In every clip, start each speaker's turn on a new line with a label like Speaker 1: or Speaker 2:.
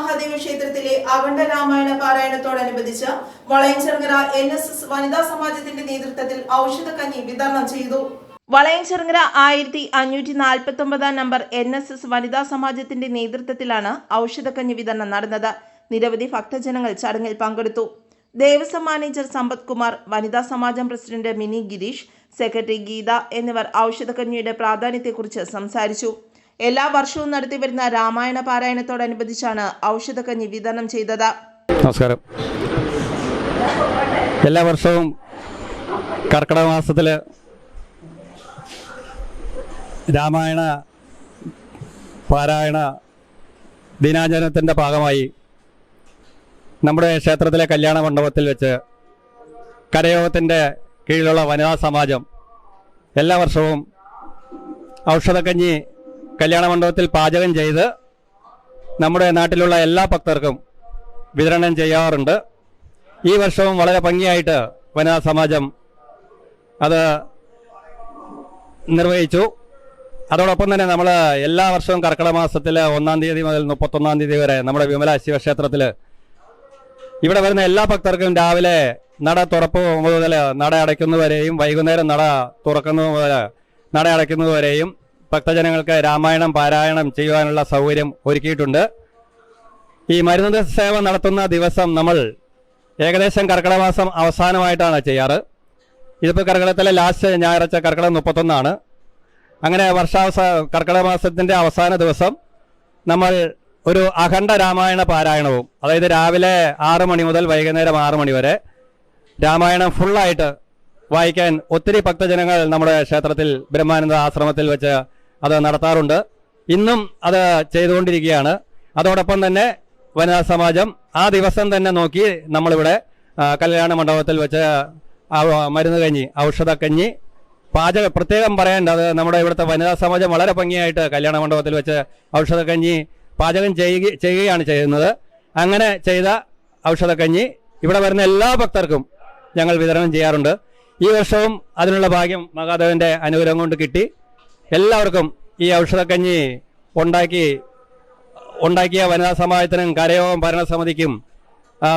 Speaker 1: മഹാദേവ ക്ഷേത്രത്തിലെ അഖണ്ഡ രാമായണ പാരായണത്തോടനുബന്ധിച്ച് വളയഞ്ചിറങ്ങര എൻ എസ് എസ് വനിതാ സമാജത്തിന്റെ നേതൃത്വത്തിൽ ഔഷധക്കഞ്ഞി വിതരണം ചെയ്തു. വളയഞ്ചിറങ്ങര ആയിരത്തി അഞ്ഞൂറ്റി നാൽപ്പത്തി ഒമ്പതാം നമ്പർ എൻ എസ് എസ് വനിതാ സമാജത്തിന്റെ നേതൃത്വത്തിലാണ് ഔഷധക്കഞ്ഞി വിതരണം നടന്നത്. നിരവധി ഭക്തജനങ്ങൾ ചടങ്ങിൽ പങ്കെടുത്തു. ദേവസ്വം മാനേജർ സമ്പത് കുമാർ വനിതാ സമാജം പ്രസിഡന്റ് മിനി ഗിരീഷ് സെക്രട്ടറി ഗീത എന്നിവർ ഔഷധക്കഞ്ഞിയുടെ പ്രാധാന്യത്തെക്കുറിച്ച് സംസാരിച്ചു. എല്ലാ വർഷവും നടത്തിവരുന്ന രാമായണ പാരായണത്തോടനുബന്ധിച്ചാണ് ഔഷധക്കഞ്ഞി വിതരണം ചെയ്തത്.
Speaker 2: നമസ്കാരം. എല്ലാ വർഷവും കർക്കിടക മാസത്തിൽ രാമായണ പാരായണ ദിനാചരണത്തിന്റെ ഭാഗമായി നമ്മുടെ ക്ഷേത്രത്തിലെ കല്യാണ മണ്ഡപത്തിൽ വെച്ച് കരയോഗത്തിന്റെ കീഴിലുള്ള വനിതാ സമാജം എല്ലാ വർഷവും ഔഷധക്കഞ്ഞി കല്യാണ മണ്ഡപത്തിൽ പാചകം ചെയ്ത് നമ്മുടെ നാട്ടിലുള്ള എല്ലാ ഭക്തർക്കും വിതരണം ചെയ്യാറുണ്ട്. ഈ വർഷവും വളരെ ഭംഗിയായിട്ട് വനിതാ സമാജം അത് നിർവഹിച്ചു. അതോടൊപ്പം തന്നെ നമ്മൾ എല്ലാ വർഷവും കർക്കിടക മാസത്തിൽ ഒന്നാം തീയതി മുതൽ മുപ്പത്തൊന്നാം തീയതി വരെ നമ്മുടെ വിമല ശിവക്ഷേത്രത്തിൽ ഇവിടെ വരുന്ന എല്ലാ ഭക്തർക്കും രാവിലെ നട തുറപ്പ് മുതൽ നട അടയ്ക്കുന്നതുവരെയും വൈകുന്നേരം നട തുറക്കുന്നത് മുതൽ നട അടയ്ക്കുന്നതുവരെയും ഭക്തജനങ്ങൾക്ക് രാമായണം പാരായണം ചെയ്യുവാനുള്ള സൗകര്യം ഒരുക്കിയിട്ടുണ്ട്. ഈ മരുന്ന് സേവ നടത്തുന്ന ദിവസം നമ്മൾ ഏകദേശം കർക്കിടക മാസം അവസാനമായിട്ടാണ് ചെയ്യാറ്. ഇതിപ്പോൾ കർക്കിടകത്തിലെ ലാസ്റ്റ് ഞായറാഴ്ച കർക്കിടകം മുപ്പത്തൊന്നാണ്. അങ്ങനെ വർഷാവസ കർക്കിടക മാസത്തിന്റെ അവസാന ദിവസം നമ്മൾ ഒരു അഖണ്ഡ രാമായണ പാരായണവും അതായത് രാവിലെ ആറ് മണി മുതൽ വൈകുന്നേരം ആറ് മണി വരെ രാമായണം ഫുള്ളായിട്ട് വായിക്കാൻ ഒത്തിരി ഭക്തജനങ്ങൾ നമ്മുടെ ക്ഷേത്രത്തിൽ ബ്രഹ്മാനന്ദ ആശ്രമത്തിൽ വെച്ച് അത് നടത്താറുണ്ട്. ഇന്നും അത് ചെയ്തുകൊണ്ടിരിക്കുകയാണ്. അതോടൊപ്പം തന്നെ വനിതാ സമാജം ആ ദിവസം തന്നെ നോക്കി നമ്മളിവിടെ കല്യാണ മണ്ഡപത്തിൽ വെച്ച് മരുന്ന് കഞ്ഞി ഔഷധക്കഞ്ഞി പാചക പ്രത്യേകം പറയേണ്ട അത് നമ്മുടെ ഇവിടുത്തെ വനിതാ സമാജം വളരെ ഭംഗിയായിട്ട് കല്യാണ മണ്ഡപത്തിൽ വെച്ച് ഔഷധക്കഞ്ഞി പാചകം ചെയ്യുക ചെയ്യുകയാണ് ചെയ്യുന്നത്. അങ്ങനെ ചെയ്ത ഔഷധ ഔഷധക്കഞ്ഞി ഇവിടെ വരുന്ന എല്ലാ ഭക്തർക്കും ഞങ്ങൾ വിതരണം ചെയ്യാറുണ്ട്. ഈ വർഷവും അതിനുള്ള ഭാഗ്യം മഹാദേവന്റെ അനുഗ്രഹം കൊണ്ട് കിട്ടി. എല്ലാവർക്കും ഈ ഔഷധക്കഞ്ഞി ഉണ്ടാക്കി ഉണ്ടാക്കിയ വനിതാ സമാജത്തിനും കരയോഗം ഭരണസമിതിക്കും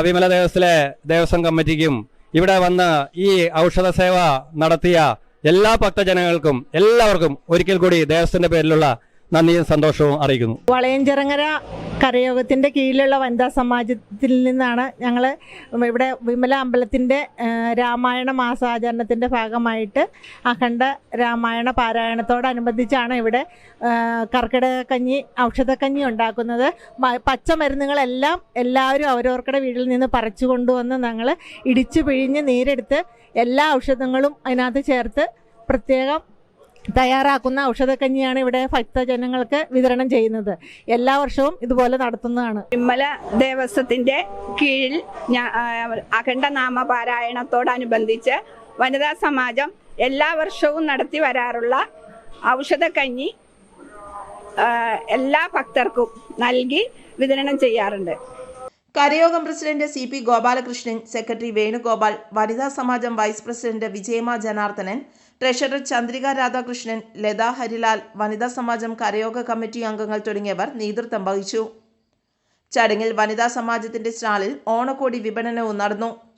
Speaker 2: വിമല ദേവസ്ഥയിലെ ദേവസ്വം കമ്മിറ്റിക്കും ഇവിടെ വന്ന് ഈ ഔഷധ സേവ നടത്തിയ എല്ലാ ഭക്തജനങ്ങൾക്കും എല്ലാവർക്കും ഒരിക്കൽ കൂടി ദേവസ്വത്തിന്റെ പേരിലുള്ള നന്ദിയും സന്തോഷവും അറിയിക്കുന്നു.
Speaker 3: വളയഞ്ചിറങ്ങര കരയോഗത്തിന്റെ കീഴിലുള്ള വനിതാ സമാജത്തിൽ നിന്നാണ് ഞങ്ങൾ ഇവിടെ വിമല അമ്പലത്തിന്റെ രാമായണ മാസാചരണത്തിന്റെ ഭാഗമായിട്ട് അഖണ്ഡ രാമായണ പാരായണത്തോടനുബന്ധിച്ചാണ് ഇവിടെ കർക്കിടകക്കഞ്ഞി ഔഷധക്കഞ്ഞി ഉണ്ടാക്കുന്നത്. പച്ചമരുന്നുകളെല്ലാം എല്ലാവരും അവരവർക്കുടെ വീട്ടിൽ നിന്ന് പറിച്ചു കൊണ്ടുവന്ന് ഞങ്ങൾ ഇടിച്ചു പിഴിഞ്ഞ് നീരെടുത്ത് എല്ലാ ഔഷധങ്ങളും അതിനകത്ത് ചേർത്ത് പ്രത്യേകം തയ്യാറാക്കുന്ന ഔഷധക്കഞ്ഞിയാണ് ഇവിടെ ഭക്തജനങ്ങൾക്ക് വിതരണം ചെയ്യുന്നത്. എല്ലാ വർഷവും ഇതുപോലെ നടത്തുന്നതാണ്.
Speaker 4: വിമല ദേവസ്വത്തിന്റെ കീഴിൽ അഖണ്ഡ നാമപാരായണത്തോടനുബന്ധിച്ച് വനിതാ സമാജം എല്ലാ വർഷവും നടത്തി വരാറുള്ള ഔഷധക്കഞ്ഞി എല്ലാ ഭക്തർക്കും നൽകി വിതരണം ചെയ്യാറുണ്ട്.
Speaker 1: കരയോഗം president C P Gopalakrishnan secretary Venugopal വനിതാ സമാജം vice president Vijayamma Janardhanan treasurer Chandrika Radhakrishnan Latha Harilal വനിതാ സമാജം കരയോഗ കമ്മിറ്റി അംഗങ്ങൾ തുടങ്ങിയവർ നേതൃത്വം വഹിച്ചു. ചടങ്ങിൽ വനിതാ സമാജത്തിന്റെ സ്റ്റാളിൽ ഓണക്കോടി വിപണനവും നടന്നു.